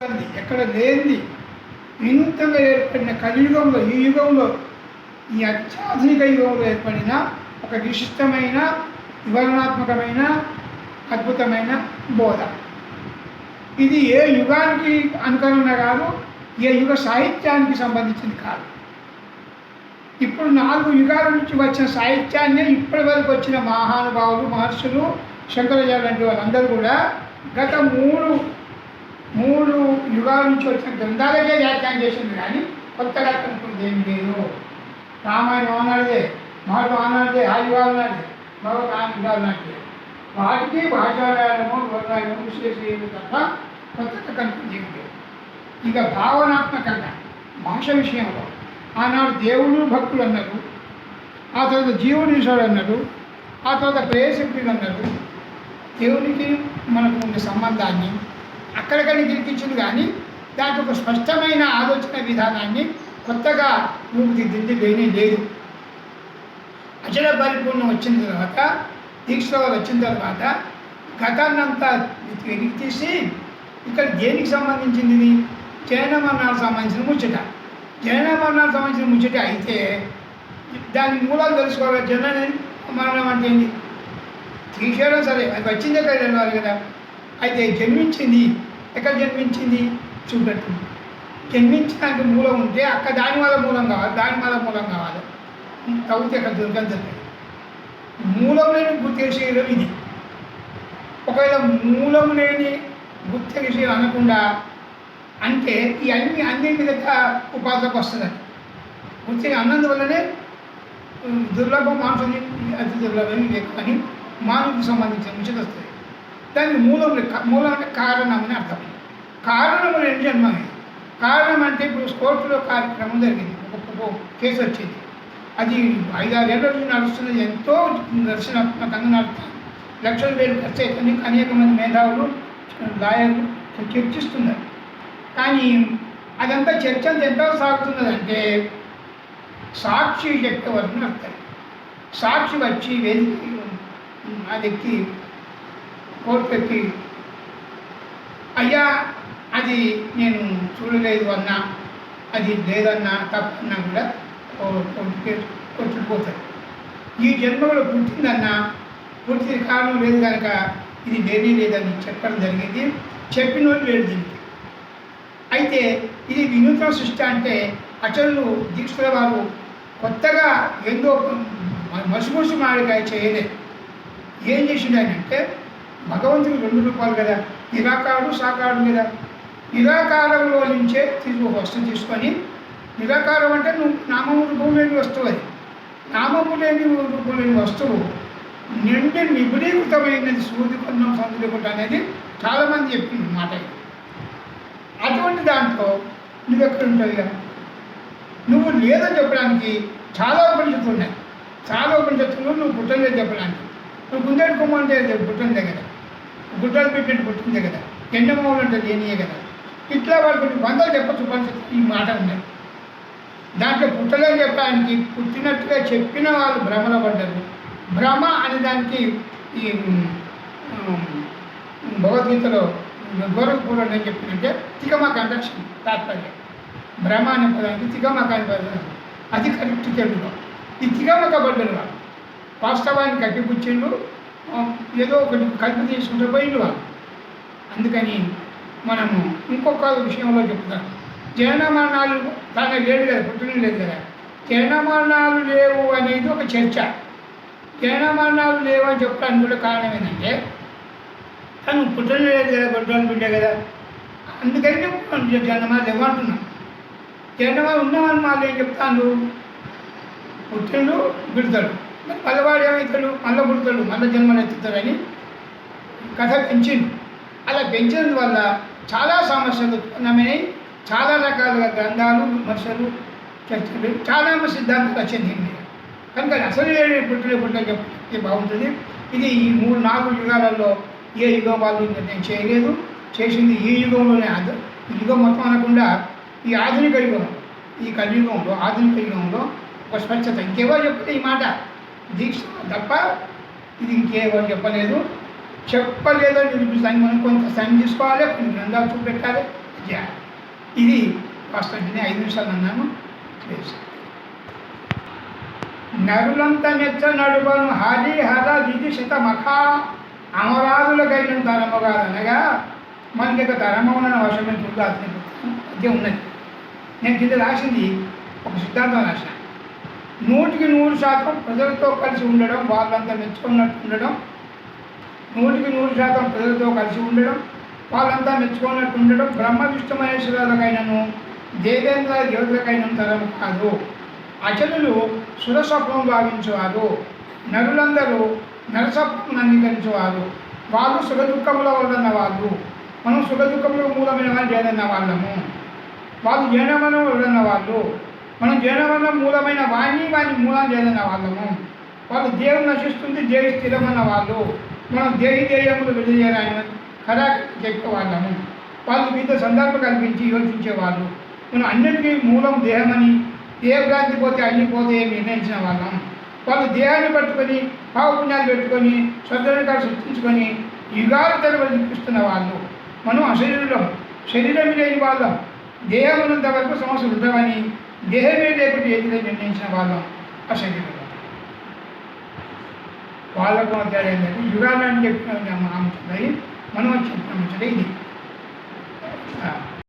ఉంది. ఎక్కడ లేనిది వినూత్నంగా ఏర్పడిన కలియుగంలో ఈ యుగంలో ఈ అత్యాధునిక యుగంలో ఏర్పడిన ఒక విశిష్టమైన వివరణాత్మకమైన అద్భుతమైన బోధ ఇది ఏ యుగానికి అనుకరణ కాదు ఏ యుగ సాహిత్యానికి సంబంధించింది కాదు ఇప్పుడు నాలుగు యుగాల నుంచి వచ్చిన సాహిత్యాన్ని ఇప్పటి వరకు వచ్చిన మహానుభావులు మహర్షులు శంకరాచార్య లాంటి వాళ్ళందరూ కూడా గత మూడు మూడు యుగాల నుంచి వచ్చిన గ్రంథాలకే వ్యాఖ్యానం చేసింది కానీ కొత్తగా కనుక్కుంది ఏమి లేదు. రామాయణం ఆనాడిదే మహాత్మ ఆనాడిదే ఆ యుగాలు నాడే మరొక ఆ యుగాలు నాటిదే వాటికి భాషారాయణము వర్ణాయము విశ్లేషణ తప్ప కొత్తగా కనుక్కుంది ఏమి లేదు. ఇక భావనాత్మకంగా భాష విషయంలో ఆనాడు దేవుడు భక్తులు అన్నారు. ఆ తర్వాత జీవుడు ఈశ్వరుడు అన్నారు ఆ తర్వాత ప్రేయశక్తులు అన్నారు దేవునికి మనకు ఉండే సంబంధాన్ని అక్కడికని గిరికించింది కానీ దానికి ఒక స్పష్టమైన ఆలోచన విధానాన్ని కొత్తగా రూపుదిద్దింది లేనే లేదు. అచల పరిపూర్ణం వచ్చిన తర్వాత దీక్షలో వచ్చిన తర్వాత గతాన్నంతా వెలికి తీసి ఇక్కడ దేనికి సంబంధించింది? జైన మరణాలకు సంబంధించిన ముచ్చట. జైన మరణాలకు సంబంధించిన ముచ్చట అయితే దాని మూలాలు తెలుసుకోవాలి. జన మరణం అంటే ఏంటి తీసేయడం సరే అది వచ్చిందే కదా వెళ్ళాలి కదా. అయితే జన్మించింది ఎక్కడ జన్మించింది చూపెట్టింది జన్మించడానికి మూలం ఉంటే అక్కడ దాని వల్ల మూలం కావాలి దాని వల్ల మూలం కావాలి. తగ్గితే అక్కడ దుర్గం జరిగింది మూలం లేని గుర్తేసేయడం ఇది. ఒకవేళ మూలం లేని గుర్తేసేయడం అనకుండా అంటే ఈ అన్ని అన్నింటి దగ్గర ఉపాసకు వస్తుంది. గుర్తి అన్నందువల్లనే దుర్లభం మాంసం అతి దుర్లభం ఇవి ఎక్కువ సంబంధించిన విషయం వస్తుంది. దానికి మూలం మూలం అంటే కారణం అని అర్థం. కారణము రెండు జన్మమే? కారణం అంటే ఇప్పుడు కోర్టులో కార్యక్రమం జరిగింది. ఒక కేసు వచ్చింది. అది ఐదారేళ్ళ నుంచి నడుస్తున్నది ఎంతో దర్శనాత్మకంగా నడుస్తుంది లక్షల వేలు ఖర్చు అవుతుంది అనేక మంది మేధావులు లాయర్లు చర్చిస్తున్నారు. కానీ అదంతా చర్చ అంతా ఎంత సాగుతున్నదంటే సాక్షి చెప్పే వరకు నడుస్తుంది సాక్షి వచ్చి వేదిక అది ఎక్కి కోర్టు ఎక్కి అయ్యా అది నేను చూడలేదు అన్నా. అది లేదన్నా తప్పన్నా కూడా కొట్టుకుపోతాడు ఈ జన్మలో పుట్టిందన్నా పుట్టిన కారణం లేదు కనుక ఇది లేనే లేదని చెప్పడం జరిగింది. చెప్పిన వాళ్ళు లేడు దీనికి. అయితే ఇది వినూత్న సృష్టి అంటే అచలు దీక్షల వారు కొత్తగా ఏందో మసుమసు మాడికాయ చేయలేదు. ఏం చేసిండు అంటే భగవంతుడు రెండు రూపాలు కదా? నిరాకారుడు సాకారుడు కదా? నిరాకారంలో నుంచే తీసుకు వస్తువు తీసుకొని నిరాకారం అంటే నువ్వు నామము రూపం లేని వస్తువు అది. నామము లేని రూపం లేని వస్తువు నిండి నిబిడీకృతమైనది. సూది కొన్నాం సందులేకుండా అనేది చాలామంది చెప్పింది మాట అటువంటి దాంట్లో నువ్వు ఎక్కడ ఉంటావు నువ్వు లేదని చెప్పడానికి చాలా ఉపనిషత్తులు ఉన్నాయి. చాలా ఉపనిషత్తులు నువ్వు పుట్టలేదు చెప్పడానికి. నువ్వు గుండెట్టుకోమంటే కొమ్మ అంటే గుడ్డలు పెట్టినట్టు పుట్టిందే కదా ఎండమూలు అంటే లేనియే కదా. ఇట్లా వాళ్ళు కొన్ని వందలు చెప్పచ్చు పరిస్థితి ఈ మాట ఉన్నాయి దాంట్లో పుట్టలేదు చెప్పడానికి పుట్టినట్టుగా చెప్పిన వాళ్ళు భ్రమలో పడ్డారు. భ్రమ అనే దానికి ఈ భగవద్గీతలో గోరఖపూర్ ఏం చెప్పిందంటే తికమక కండక్షన్ తాత్పర్యం. భ్రమ అనే పదానికి తికమక కాని అది కరెక్ట్ తెలుగులో ఈ తికమక పడ్డరు వాళ్ళు. వాస్తవాన్ని కట్టిపుచ్చిండు ఏదో ఒకటి కల్పి తీసుకుంటూ బయలు అందుకని మనము ఇంకొక విషయంలో చెప్తాం. జనమరణాలు తానే లేడు కదా పుట్టిన లేదు కదా. జనమరణాలు లేవు అనేది ఒక చర్చ. జనమరణాలు లేవు అని చెప్పడానికి కూడా కారణం ఏంటంటే తను పుట్టడం లేదు కదా పుట్టడం బిడ్డ కదా. అందుకని జనమా లేవు అంటున్నాను జనమా ఉన్నామని వాళ్ళు ఏం చెప్తాను పుట్టిండు బిడతాడు మరి మళ్ళవాడు ఏమవుతాడు మళ్ళీ పుడతాడు మళ్ళీ జన్మలు ఎత్తుతాడని కథ పెంచింది అలా పెంచినందువల్ల చాలా సమస్యలు ఉత్పన్నమైనాయి చాలా రకాలుగా గ్రంథాలు విమర్శలు చర్చలు చాలా సిద్ధాంతాలు వచ్చింది దీని కనుక అసలు ఏడు పుట్టలే పుట్ట చెప్తే బాగుంటుంది. ఇది ఈ మూడు నాలుగు యుగాలలో ఏ యుగం వాళ్ళు నేను చేయలేదు. చేసింది ఈ యుగంలోనే అది ఈ యుగం మొత్తం అనకుండా ఈ ఆధునిక యుగం ఈ కలియుగంలో ఆధునిక యుగంలో ఒక స్వచ్ఛత. ఇంకేవో చెప్తే ఈ మాట? దీక్ష. తప్ప ఇది ఇంకెవరు చెప్పలేదు. చెప్పలేదని నిరూపిస్తానికి మనం కొంత సైన్ తీసుకోవాలి కొన్ని గ్రంథాలు చూపెట్టాలి. ఇది వాస్తవం ఐదు నిమిషాలు అన్నాను. నరులంత మెచ్చ నడువను హరి హర విదిషిత మఖ అమరాదుల కలిగిన తరముగాదు అనగా మనకి ఒక తరమవున వశమైన చూడు అతని ఉన్నది. నేను కింద రాసింది ఒక సిద్ధాంతం రాశాను. నూటికి నూరు శాతం ప్రజలతో కలిసి ఉండడం వాళ్ళంతా మెచ్చుకున్నట్టు ఉండడం. నూటికి నూరు శాతం ప్రజలతో కలిసి ఉండడం వాళ్ళంతా మెచ్చుకున్నట్టు ఉండడం. బ్రహ్మ విష్ణు మహేశ్వరులకైనను దేవేంద్ర దేవతలకైన తరం కాదు. అచలులు సురస్వప్నం భావించేవారు. నరులందరూ నరసత్వం అంగీకరించేవారు. వాళ్ళు సుఖ దుఃఖముల వలన వాళ్ళు. మనం సుఖ దుఃఖముల మూలమైన వాళ్ళు ఏదన్న వాళ్ళము. వాళ్ళు జనమనం వలన వాళ్ళు. మనం జనమనం మూలమైన వాణి వాని మూలం చేయదన్న వాళ్ళము. వాళ్ళు దేవుడు నశిస్తుంది దేవి స్థిరమన్న వాళ్ళు. మనం దేహి దేయములు విడదీయరాని కథా చెప్పే వాళ్ళము. వాళ్ళు వివిధ సందర్భం కల్పించి యోచించేవాళ్ళు. మనం అన్నిటికీ మూలం దేహమని దేహభ్రాంతి పోతే అన్ని పోతే నిర్ణయించిన వాళ్ళం. వాళ్ళు దేహాన్ని పట్టుకొని పావపుణ్యాలు పెట్టుకొని స్వతంత్రంగా సృష్టించుకొని యుగాలు తరబడి చూపిస్తున్న వాళ్ళు. మనం అశరీరం శరీరం లేని వాళ్ళం. దేహం ఉన్నంత వరకు సమస్యలు ఉండవని బిహేవియర్ లేకుండా ఏదైనా నిర్ణయించిన వాళ్ళం అసంఖ్యులు వాళ్ళకు తేడా ఏంటంటే యుగాలని చెప్పిన నమ్మకం మనం చెప్పిన ఇది